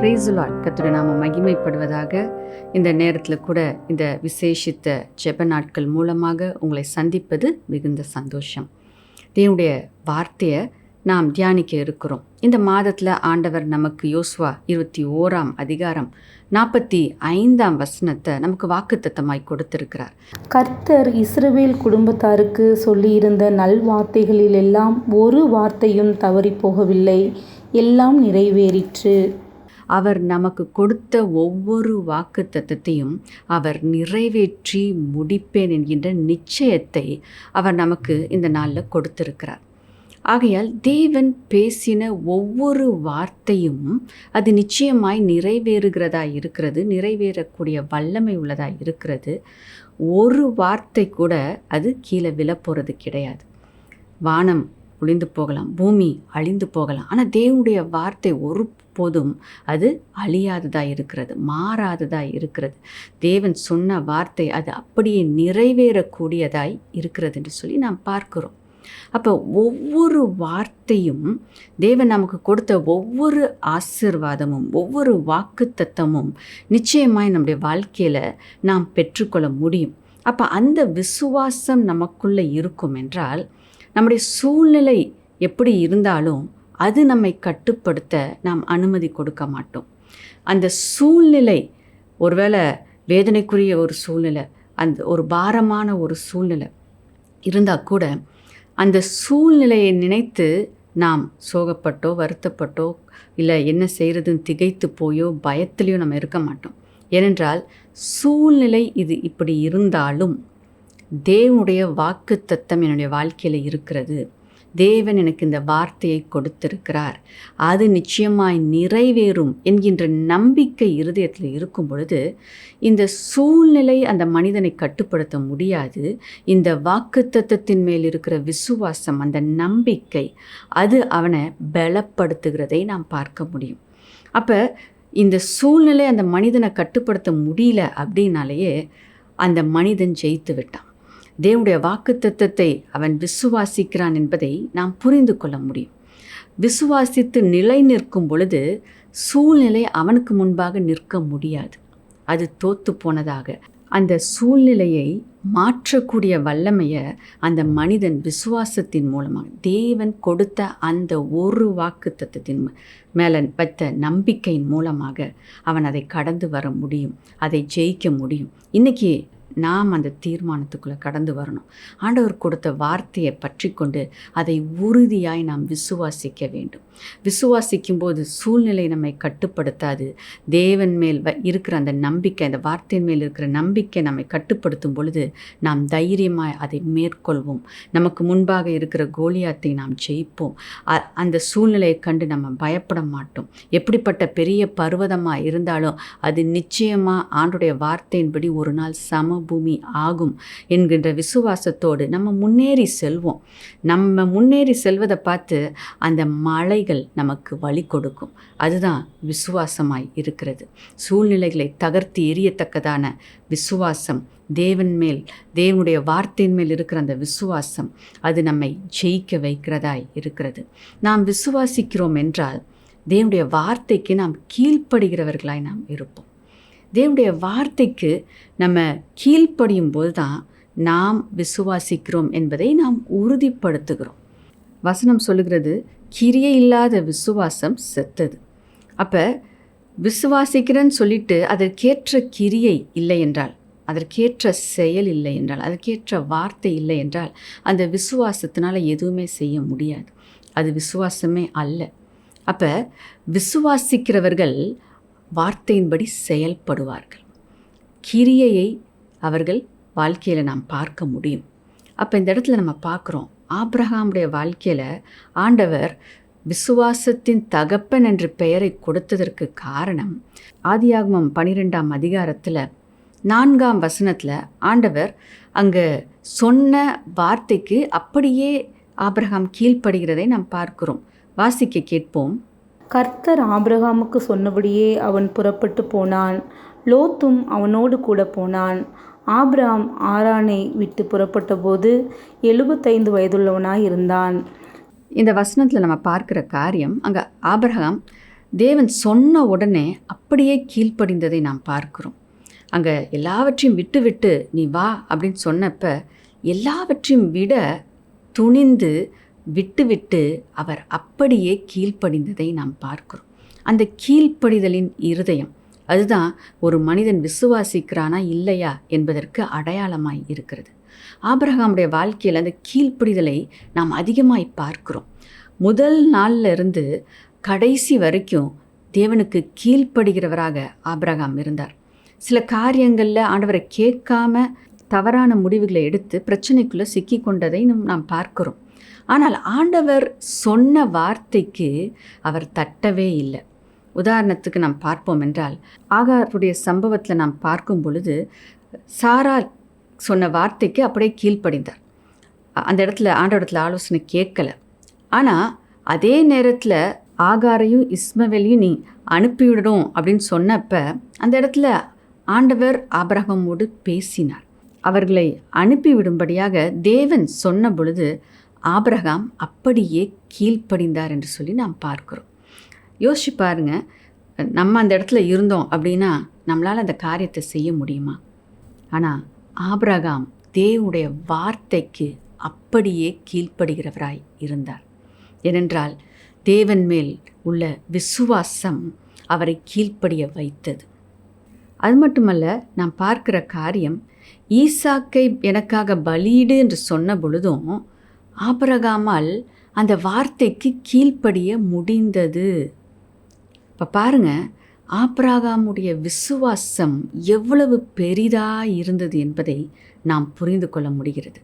பிரேசுலாட் கத்துட நாம மகிமைப்படுவதாக இந்த நேரத்தில் கூட இந்த விசேஷித்த ஜெப நாட்கள் மூலமாக உங்களை சந்திப்பது மிகுந்த சந்தோஷம். தேவனுடைய வார்த்தையை நாம் தியானிக்க இருக்கிறோம். இந்த மாதத்தில் ஆண்டவர் நமக்கு யோசுவா இருபத்தி ஓராம் அதிகாரம் நாற்பத்தி ஐந்தாம் வசனத்தை நமக்கு வாக்குத்தத்தமாய் கொடுத்திருக்கிறார். கர்த்தர் இஸ்ரவேல் குடும்பத்தாருக்கு சொல்லியிருந்த நல்வார்த்தைகளிலெல்லாம் ஒரு வார்த்தையும் தவறிப் போகவில்லை. எல்லாம் நிறைவேறிற்று. அவர் நமக்கு கொடுத்த ஒவ்வொரு வாக்கு தத்தத்தையும் அவர் நிறைவேற்றி முடிப்பேன் என்கின்ற நிச்சயத்தை அவர் நமக்கு இந்த நாளில் கொடுத்திருக்கிறார். ஆகையால் தேவன் பேசின ஒவ்வொரு வார்த்தையும் அது நிச்சயமாய் நிறைவேறுகிறதா இருக்கிறது நிறைவேறக்கூடிய வல்லமை உள்ளதா இருக்கிறது. ஒரு வார்த்தை கூட அது கீழே விழப்போகிறது கிடையாது. வானம் ஒளிந்து போகலாம். பூமி அழிந்து போகலாம். ஆனால் தேவனுடைய வார்த்தை ஒரு போதும் அது அழியாததாக இருக்கிறது மாறாததாக இருக்கிறது. தேவன் சொன்ன வார்த்தை அது அப்படியே நிறைவேறக்கூடியதாய் இருக்கிறது என்று சொல்லி நாம் பார்க்கிறோம். அப்போ ஒவ்வொரு வார்த்தையும் தேவன் நமக்கு கொடுத்த ஒவ்வொரு ஆசிர்வாதமும் ஒவ்வொரு வாக்குத்தத்தமும் நிச்சயமாய் நம்முடைய வாழ்க்கையில் நாம் பெற்றுக்கொள்ள முடியும். அப்போ அந்த விசுவாசம் நமக்குள்ளே இருக்கும் என்றால் நம்முடைய சூழ்நிலை எப்படி இருந்தாலும் அது நம்மை கட்டுப்படுத்த நாம் அனுமதி கொடுக்க மாட்டோம். அந்த சூழ்நிலை ஒருவேளை வேதனைக்குரிய ஒரு சூழ்நிலை அந்த ஒரு பாரமான ஒரு சூழ்நிலை இருந்தால் கூட அந்த சூழ்நிலையை நினைத்து நாம் சோகப்பட்டோ வருத்தப்பட்டோ இல்லை என்ன செய்கிறதுன்னு திகைத்து போயோ பயத்திலையோ நம்ம இருக்க மாட்டோம். ஏனென்றால் சூழ்நிலை இது இப்படி இருந்தாலும் தேவனுடைய வாக்கு தத்தம் என்னுடைய வாழ்க்கையில் இருக்கிறது. தேவன் எனக்கு இந்த வார்த்தையை கொடுத்திருக்கிறார். அது நிச்சயமாய் நிறைவேறும் என்கின்ற நம்பிக்கை இருதயத்தில் இருக்கும் பொழுது இந்த சூழ்நிலை அந்த மனிதனை கட்டுப்படுத்த முடியாது. இந்த வாக்குத்தத்தின் மேல் இருக்கிற விசுவாசம் அந்த நம்பிக்கை அது அவனை பலப்படுத்துகிறதை நாம் பார்க்க முடியும். அப்போ இந்த சூழ்நிலை அந்த மனிதனை கட்டுப்படுத்த முடியல அப்படின்னாலேயே அந்த மனிதன் ஜெயித்து விட்டான். தேவனுடைய வாக்குத்தத்தத்தை அவன் விசுவாசிக்கிறான் என்பதை நாம் புரிந்து கொள்ள முடியும். விசுவாசித்து நிலை நிற்கும் பொழுது சூழ்நிலை அவனுக்கு முன்பாக நிற்க முடியாது. அது தோத்து போனதாக. அந்த சூழ்நிலையை மாற்றக்கூடிய வல்லமையை அந்த மனிதன் விசுவாசத்தின் மூலமாக தேவன் கொடுத்த அந்த ஒரு வாக்கு தத்துவத்தின் மேலே வைத்த நம்பிக்கையின் மூலமாக அவன் அதை கடந்து வர முடியும் அதை ஜெயிக்க முடியும். இன்றைக்கி நாம் அந்த தீர்மானத்துக்குள்ளே கடந்து வரணும். ஆண்டவர் கொடுத்த வார்த்தையை பற்றி கொண்டு அதை உறுதியாய் நாம் விசுவாசிக்க வேண்டும். விசுவாசிக்கும் போது சூழ்நிலை நம்மை கட்டுப்படுத்தாது. தேவன் மேல் இருக்கிற அந்த நம்பிக்கை அந்த வார்த்தையின் மேல் இருக்கிற நம்பிக்கை நம்மை கட்டுப்படுத்தும் பொழுது நாம் தைரியமாய் அதை மேற்கொள்வோம். நமக்கு முன்பாக இருக்கிற கோலியாத்தை நாம் ஜெயிப்போம். அந்த சூழ்நிலையை கண்டு நம்ம பயப்பட மாட்டோம். எப்படிப்பட்ட பெரிய பர்வதமாக இருந்தாலும் அது நிச்சயமாக ஆண்டுடைய வார்த்தையின்படி ஒரு நாள் சமபூமி ஆகும் என்கின்ற விசுவாசத்தோடு நம்ம முன்னேறி செல்வோம். நம்ம முன்னேறி செல்வதை பார்த்து அந்த மலை சூழ்நிலைகள் நமக்கு வழி கொடுக்கும். அதுதான் விசுவாசமாய் இருக்கிறது. சூழ்நிலைகளை தகர்த்து எரியத்தக்கதான விசுவாசம். தேவன் மேல் தேவனுடைய வார்த்தையின் மேல் இருக்கிற அந்த விசுவாசம் அது நம்மை ஜெயிக்க வைக்கிறதாய் இருக்கிறது. நாம் விசுவாசிக்கிறோம் என்றால் தேவனுடைய வார்த்தைக்கு நாம் கீழ்ப்படுகிறவர்களாய் நாம் இருப்போம். தேவனுடைய வார்த்தைக்கு நம்ம கீழ்ப்படியும் போது தான் நாம் விசுவாசிக்கிறோம் என்பதை நாம் உறுதிப்படுத்துகிறோம். வசனம் சொல்லுகிறது கிரியை இல்லாத விசுவாசம் செத்தது. அப்போ விசுவாசிக்கிறேன்னு சொல்லிட்டு அதற்கேற்ற கிரியை இல்லை என்றால் அதற்கேற்ற செயல் இல்லை என்றால் அதற்கேற்ற வார்த்தை இல்லை என்றால் அந்த விசுவாசத்தினால் எதுவுமே செய்ய முடியாது. அது விசுவாசமே அல்ல. அப்போ விசுவாசிக்கிறவர்கள் வார்த்தையின்படி செயல்படுவார்கள். கிரியையை அவர்கள் வாழ்க்கையில் நாம் பார்க்க முடியும். அப்போ இந்த இடத்துல நம்ம பார்க்குறோம் ஆப்ரஹாமுடைய வாழ்க்கையில் ஆண்டவர் விசுவாசத்தின் தகப்பன் என்ற பெயரை கொடுத்ததற்கு காரணம் ஆதியாகமம் பனிரெண்டாம் அதிகாரத்தில் நான்காம் வசனத்தில் ஆண்டவர் அங்கே சொன்ன வார்த்தைக்கு அப்படியே ஆப்ரஹாம் கீழ்ப்படுகிறதை நாம் பார்க்கிறோம். வாசிக்க கேட்போம். கர்த்தர் ஆபிரகாமுக்கு சொன்னபடியே அவன் புறப்பட்டு போனான். லோத்தும் அவனோடு கூட போனான். ஆப்ராம் ஆரானை விட்டு புறப்பட்ட போது எழுபத்தைந்து வயதுள்ளவனாய் இருந்தான். இந்த வசனத்தில் நம்ம பார்க்குற காரியம் அங்கே ஆபிரகாம் தேவன் சொன்ன உடனே அப்படியே கீழ்ப்படிந்ததை நாம் பார்க்கிறோம். அங்கே எல்லாவற்றையும் விட்டு விட்டு நீ வா அப்படின்னு சொன்னப்ப எல்லாவற்றையும் விட துணிந்து விட்டுவிட்டு அவர் அப்படியே கீழ்ப்படிந்ததை நாம் பார்க்கிறோம். அந்த கீழ்ப்படிதலின் இருதயம் அதுதான் ஒரு மனிதன் விசுவாசிக்கிறானா இல்லையா என்பதற்கு அடையாளமாய் இருக்கிறது. ஆபிரகாமுடைய வாழ்க்கையில் அந்த கீழ்ப்பிடிதலை நாம் அதிகமாய் பார்க்கிறோம். முதல் நாளில் இருந்து கடைசி வரைக்கும் தேவனுக்கு கீழ்ப்படுகிறவராக ஆபிரகாம் இருந்தார். சில காரியங்களில் ஆண்டவரை கேட்காம தவறான முடிவுகளை எடுத்து பிரச்சனைக்குள்ளே சிக்கி கொண்டதை நாம் பார்க்கிறோம். ஆனால் ஆண்டவர் சொன்ன வார்த்தைக்கு அவர் தட்டவே இல்லை. உதாரணத்துக்கு நாம் பார்ப்போம் என்றால் ஆகாருடைய சம்பவத்தில் நாம் பார்க்கும் பொழுது சாரா சொன்ன வார்த்தைக்கு அப்படியே கீழ்ப்படிந்தார். அந்த இடத்துல ஆண்டவரத்தில் ஆலோசனை கேட்கல. ஆனால் அதே நேரத்தில் ஆகாரையும் இஸ்மவேலையும் நீ அனுப்பிவிடணும் அப்படின்னு சொன்னப்ப அந்த இடத்துல ஆண்டவர் ஆபரகமோடு பேசினார். அவர்களை அனுப்பிவிடும்படியாக தேவன் சொன்ன பொழுது ஆபரகாம் அப்படியே கீழ்ப்படிந்தார் என்று சொல்லி நாம் பார்க்கிறோம். யோசிச்சு பாருங்க. நம்ம அந்த இடத்துல இருந்தோம் அப்படின்னா நம்மளால் அந்த காரியத்தை செய்ய முடியுமா? ஆனால் ஆபிரகாம் தேவனுடைய வார்த்தைக்கு அப்படியே கீழ்ப்படுகிறவராய் இருந்தார். ஏனென்றால் தேவன் மேல் உள்ள விசுவாசம் அவரை கீழ்ப்படிய வைத்தது. அது மட்டுமல்ல நாம் பார்க்கிற காரியம் ஈசாக்கை எனக்காக பலியிடு என்று சொன்ன பொழுதும் ஆபரகாமால் அந்த வார்த்தைக்கு கீழ்ப்படிய முடிந்தது. இப்போ பாருங்க ஆப்ராகாமுடைய விசுவாசம் எவ்வளவு பெரிதாக இருந்தது என்பதை நாம் புரிந்து கொள்ள முடிகிறது.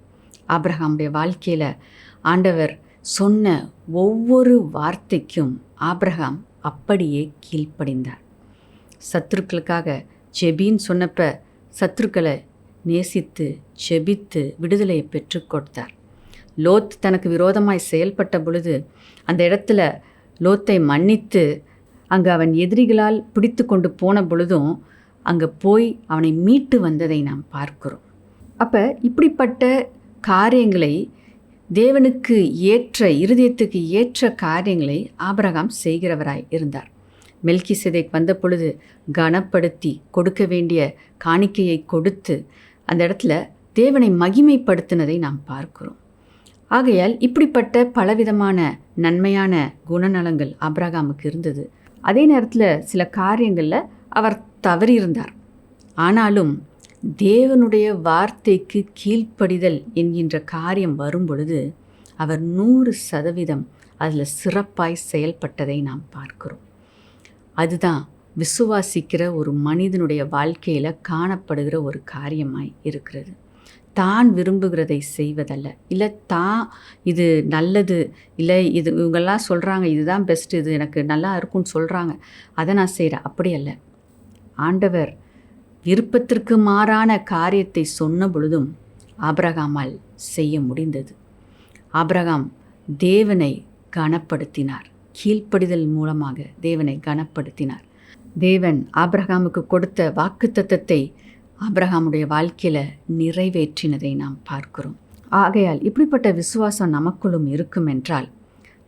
ஆப்ரஹாமுடைய வாழ்க்கையில் ஆண்டவர் சொன்ன ஒவ்வொரு வார்த்தைக்கும் ஆப்ரஹாம் அப்படியே கீழ்ப்படிந்தார். சத்துருக்களுக்காக செபின்னு சொன்னப்ப சத்துருக்களை நேசித்து செபித்து விடுதலையை பெற்று கொடுத்தார். லோத் தனக்கு விரோதமாய் செயல்பட்ட பொழுது அந்த இடத்துல லோத்தை மன்னித்து அங்கு அவன் எதிரிகளால் பிடித்து கொண்டு போன பொழுதும் அங்கே போய் அவனை மீட்டு வந்ததை நாம் பார்க்கிறோம். அப்போ இப்படிப்பட்ட காரியங்களை தேவனுக்கு ஏற்ற இருதயத்துக்கு ஏற்ற காரியங்களை ஆபரகாம் செய்கிறவராய் இருந்தார். மெல்கி வந்த பொழுது கனப்படுத்தி கொடுக்க வேண்டிய காணிக்கையை கொடுத்து அந்த இடத்துல தேவனை மகிமைப்படுத்தினதை நாம் பார்க்கிறோம். ஆகையால் இப்படிப்பட்ட பலவிதமான நன்மையான குணநலங்கள் ஆபிரகாமுக்கு இருந்தது. அதே நேரத்தில் சில காரியங்களில் அவர் தவறியிருந்தார். ஆனாலும் தேவனுடைய வார்த்தைக்கு கீழ்ப்படிதல் என்கின்ற காரியம் வரும் பொழுது அவர் நூறு சதவீதம் அதில் சிறப்பாய் செயல்பட்டதை நாம் பார்க்கிறோம். அதுதான் விசுவாசிக்கிற ஒரு மனிதனுடைய வாழ்க்கையில் காணப்படுகிற ஒரு காரியமாய் இருக்கிறது. தான் விரும்புகிறதை செய்வதல்ல. இல்லை தான் இது நல்லது இல்லை இது இவங்கெல்லாம் சொல்கிறாங்க இதுதான் பெஸ்ட்டு இது எனக்கு நல்லா இருக்கும்னு சொல்கிறாங்க அதை நான் செய்கிறேன் அப்படி அல்ல. ஆண்டவர் விருப்பத்திற்கு மாறான காரியத்தை சொன்ன பொழுதும் ஆபிரகாமால் செய்ய முடிந்தது. ஆபிரகாம் தேவனை கனப்படுத்தினார். கீழ்ப்படிதல் மூலமாக தேவனை கனப்படுத்தினார். தேவன் ஆபிரகாமுக்கு கொடுத்த வாக்குத்தத்தத்தை ஆபிரகாமுடைய வாழ்க்கையில் நிறைவேற்றினதை நாம் பார்க்கிறோம். ஆகையால் இப்படிப்பட்ட விசுவாசம் நமக்குள்ளும் இருக்கும் என்றால்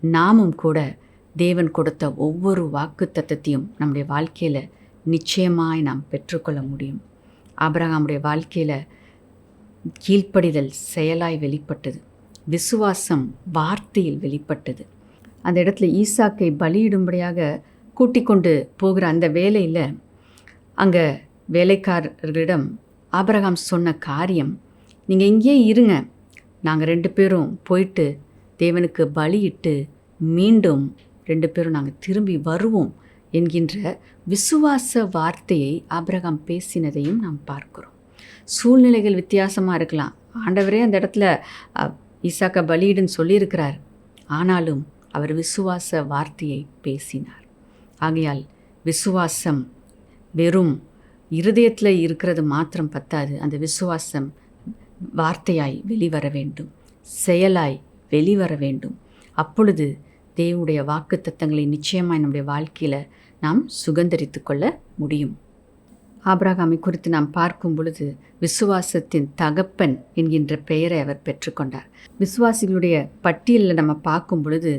நாமும் கூட தேவன் கொடுத்த ஒவ்வொரு வாக்குத்தத்தையும் நம்முடைய வாழ்க்கையில் நிச்சயமாய் நாம் பெற்றுக்கொள்ள முடியும். ஆபிரகாமுடைய வாழ்க்கையில் கீழ்ப்படிதல் செயலாய் வெளிப்பட்டது. விசுவாசம் வார்த்தையில் வெளிப்பட்டது. அந்த இடத்துல ஈசாக்கை பலியிடும்படியாக கூட்டிக் கொண்டு போகிற அந்த வேலையில் அங்கே வேலைக்காரர்களிடம் ஆபரகாம் சொன்ன காரியம் நீங்கள் இங்கேயே இருங்க. நாங்கள் ரெண்டு பேரும் போயிட்டு தேவனுக்கு பலியிட்டு மீண்டும் ரெண்டு பேரும் நாங்கள் திரும்பி வருவோம் என்கின்ற விசுவாச வார்த்தையை ஆபிரகாம் பேசினதையும் நாம் பார்க்கிறோம். சூழ்நிலைகள் வித்தியாசமாக இருக்கலாம். ஆண்டவரே அந்த இடத்துல ஈசாக்க பலியிடுன்னு சொல்லியிருக்கிறார். ஆனாலும் அவர் விசுவாச வார்த்தையை பேசினார். ஆகையால் விசுவாசம் வெறும் இருதயத்தில் இருக்கிறது மாத்திரம் பத்தாது. அந்த விசுவாசம் வார்த்தையாய் வெளிவர வேண்டும். செயலாய் வெளிவர வேண்டும். அப்பொழுது தேவனுடைய வாக்குத்தத்தங்களை நிச்சயமாய் நம்முடைய வாழ்க்கையில் நாம் சுகந்தரித்து கொள்ள முடியும். ஆபிரகாமை குறித்து நாம் பார்க்கும் பொழுது விசுவாசத்தின் தகப்பன் என்கின்ற பெயரை அவர் பெற்றுக்கொண்டார் விசுவாசிகளுடைய பட்டியலில் நம்ம பார்க்கும் பொழுது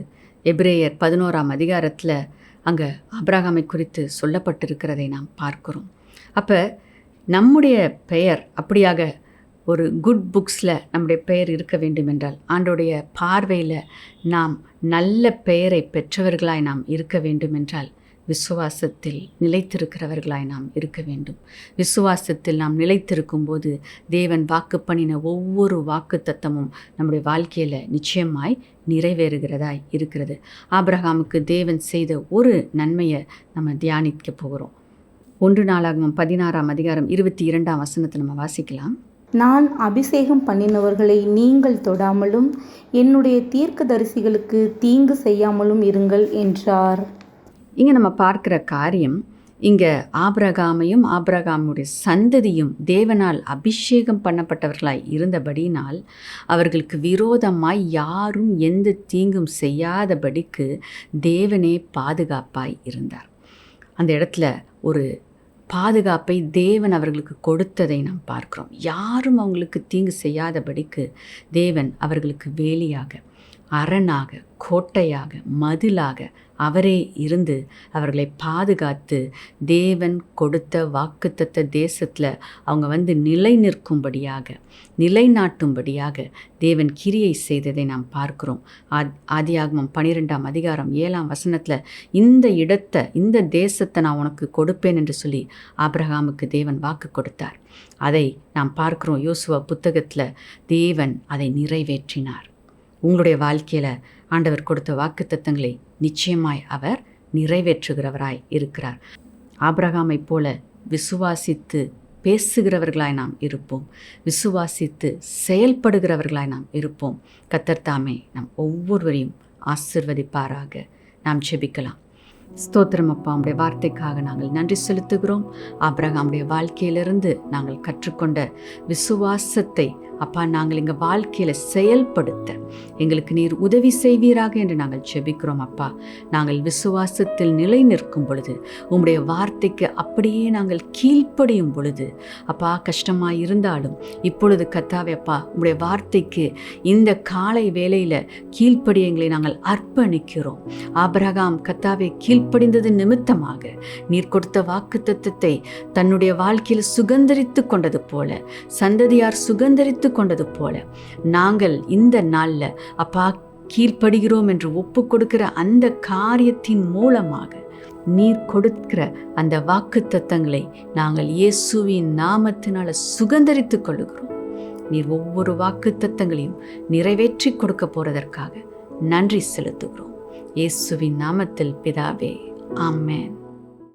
எப்ரேயர் பதினோராம் அதிகாரத்தில் அங்கே ஆபிரகாமை குறித்து சொல்லப்பட்டிருக்கிறதை நாம் பார்க்கிறோம். அப்போ நம்முடைய பெயர் அப்படியாக ஒரு குட் புக்ஸில் நம்முடைய பெயர் இருக்க வேண்டும் என்றால் ஆண்டோடைய பார்வையில் நாம் நல்ல பெயரை பெற்றவர்களாய் நாம் இருக்க வேண்டும் என்றால் விசுவாசத்தில் நிலைத்திருக்கிறவர்களாய் நாம் இருக்க வேண்டும். விசுவாசத்தில் நாம் நிலைத்திருக்கும் போது தேவன் வாக்கு பண்ணின ஒவ்வொரு வாக்கு தத்தமும் நம்முடைய வாழ்க்கையில் நிச்சயமாய் நிறைவேறுகிறதாய் இருக்கிறது. ஆபிரகாமுக்கு தேவன் செய்த ஒரு நன்மையை நம்ம தியானிக்க போகிறோம். ஒன்று நாளாகவும் பதினாறாம் அதிகாரம் இருபத்தி இரண்டாம் வசனத்தை நம்ம வாசிக்கலாம். நான் அபிஷேகம் பண்ணினவர்களை நீங்கள் தொடாமலும் என்னுடைய தீர்க்கதரிசிகளுக்கு தீங்கு செய்யாமலும் இருங்கள் என்றார். இங்கே நம்ம பார்க்கிற காரியம் இங்கே ஆபிரகாமையும் ஆபிரகாமுடைய சந்ததியும் தேவனால் அபிஷேகம் பண்ணப்பட்டவர்களாய் இருந்தபடியினால் அவர்களுக்கு விரோதமாய் யாரும் எந்த தீங்கும் செய்யாதபடிக்கு தேவனே பாதுகாப்பாய் இருந்தார். அந்த இடத்துல ஒரு பாதுகாப்பை தேவன் அவர்களுக்கு கொடுத்ததை நாம் பார்க்கிறோம். யாரும் அவங்களுக்கு தீங்கு செய்யாதபடிக்கு தேவன் அவர்களுக்கு வேலியாக அரணாக கோட்டையாக மதிலாக அவரே இருந்து அவர்களை பாதுகாத்து தேவன் கொடுத்த வாக்குத்தத்த தேசத்தில் அவங்க வந்து நிலை நிற்கும்படியாக நிலைநாட்டும்படியாக தேவன் கிரியை செய்ததை நாம் பார்க்கிறோம். ஆத் ஆதியாகமம் பனிரெண்டாம் அதிகாரம் ஏழாம் வசனத்தில் இந்த இடத்தை இந்த தேசத்தை நான் உனக்கு கொடுப்பேன் என்று சொல்லி ஆப்ரஹாமுக்கு தேவன் வாக்கு கொடுத்தார். அதை நாம் பார்க்கிறோம். யோசுவா புத்தகத்தில் தேவன் அதை நிறைவேற்றினார். உங்களுடைய வாழ்க்கையில் ஆண்டவர் கொடுத்த வாக்குத்தத்தங்களை நிச்சயமாய் அவர் நிறைவேற்றுகிறவராய் இருக்கிறார். ஆபிரகாமை போல விசுவாசித்து பேசுகிறவர்களாய் நாம் இருப்போம். விசுவாசித்து செயல்படுகிறவர்களாய் நாம் இருப்போம். கத்தர்த்தாமே நாம் நம் ஒவ்வொருவரையும் ஆசிர்வதிப்பாராக. நாம் செபிக்கலாம் ஸ்தோத்திரம் அப்பா உடைய வார்த்தைக்காக நாங்கள் நன்றி செலுத்துகிறோம். ஆபிரகாமுடைய வாழ்க்கையிலிருந்து நாங்கள் கற்றுக்கொண்ட விசுவாசத்தை அப்பா நாங்கள் எங்கள் வாழ்க்கையில் செயல்படுத்த எங்களுக்கு நீர் உதவி செய்வீராக என்று நாங்கள் செபிக்கிறோம் அப்பா. நாங்கள் விசுவாசத்தில் நிலை நிற்கும் பொழுது உம்முடைய வார்த்தைக்கு அப்படியே நாங்கள் கீழ்ப்படியும் பொழுது அப்பா கஷ்டமாக இருந்தாலும் இப்பொழுது கத்தாவே அப்பா உம்முடைய வார்த்தைக்கு இந்த காலை வேலையில் கீழ்ப்படி எங்களை நாங்கள் அர்ப்பணிக்கிறோம். ஆபரகாம் கத்தாவே கீழ்ப்படிந்தது நிமித்தமாக நீர் கொடுத்த வாக்கு தத்துவத்தை தன்னுடைய வாழ்க்கையில் சுகந்தரித்து கொண்டது போல சந்ததியார் சுகந்தரித்து கொண்டது போல நாங்கள் இந்த நாளில் அப்பா கீழ்ப்படுகிறோம் என்று ஒப்பு கொடுக்கிற அந்த காரியத்தின் மூலமாக நீர் கொடுக்கிற அந்த வாக்கு தத்தங்களை நாங்கள் இயேசுவின் நாமத்தினால சுகந்தரித்துக் கொள்ளுகிறோம். நீர் ஒவ்வொரு வாக்கு தத்தங்களையும் நிறைவேற்றி கொடுக்க போறதற்காக நன்றி செலுத்துகிறோம். இயேசுவின் நாமத்தில் பிதாவே ஆமேன்.